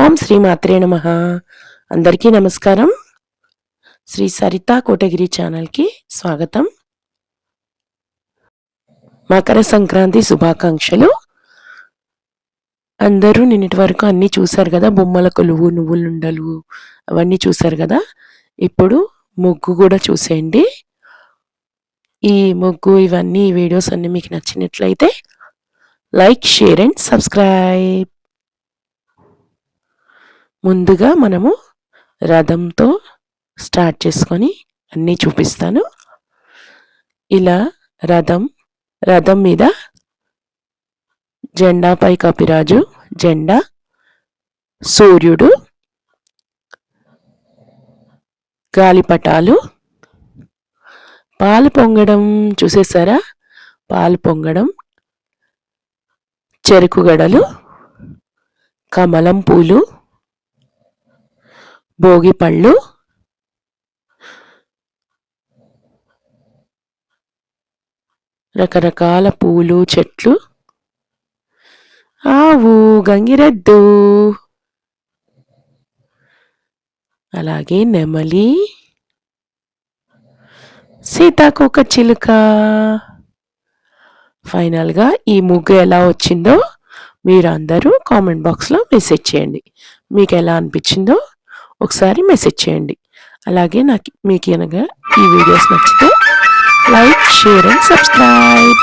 ఓం శ్రీ మాత్రే నమ. అందరికీ నమస్కారం. శ్రీ సరితా కోటగిరి ఛానల్కి స్వాగతం. మకర సంక్రాంతి శుభాకాంక్షలు. అందరూ నిన్నటి వరకు అన్నీ చూశారు కదా బొమ్మల కొలువు నువ్వులుండలు అవన్నీ చూశారు కదా. ఇప్పుడు ముగ్గు కూడా చూసేయండి. ఈ ముగ్గు ఇవన్నీ ఈ వీడియోస్ అన్నీ మీకు నచ్చినట్లయితే లైక్ షేర్ అండ్ సబ్స్క్రైబ్. ముందుగా మనము రథంతో స్టార్ట్ చేసుకొని అన్నీ చూపిస్తాను. ఇలా రథం రథం మీద జెండాపై కపిరాజు జెండా సూర్యుడు గాలిపటాలు పాలు పొంగడం చూసేసారా? పాలు పొంగడం చెరుకు గడలు కమలం పూలు భోగి పళ్ళు. రకరకాల పూలు చెట్లు. ఆవు గంగిరెద్దు. అలాగే నెమలి. సీతాకోక చిలుక. ఫైనల్గా ఈ ముగ్గు ఎలా వచ్చిందో మీరు అందరూ కామెంట్ బాక్స్లో మెసేజ్ చేయండి. మీకు ఎలా అనిపించిందో ఒకసారి మెసేజ్ చేయండి. అలాగే నాకు మీకు కనుక ఈ వీడియోస్ నచ్చితే లైక్ షేర్ అండ్ సబ్స్క్రైబ్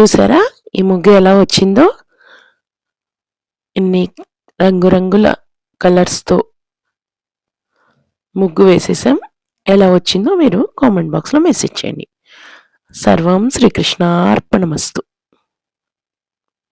చూసారా? ఈ ముగ్గు ఎలా వచ్చిందో? ఇన్ని రంగురంగుల కలర్స్తో ముగ్గు వేసేసాం. ఎలా వచ్చిందో మీరు కామెంట్ బాక్స్లో మెసేజ్ చేయండి. సర్వం శ్రీకృష్ణార్పణమస్తు.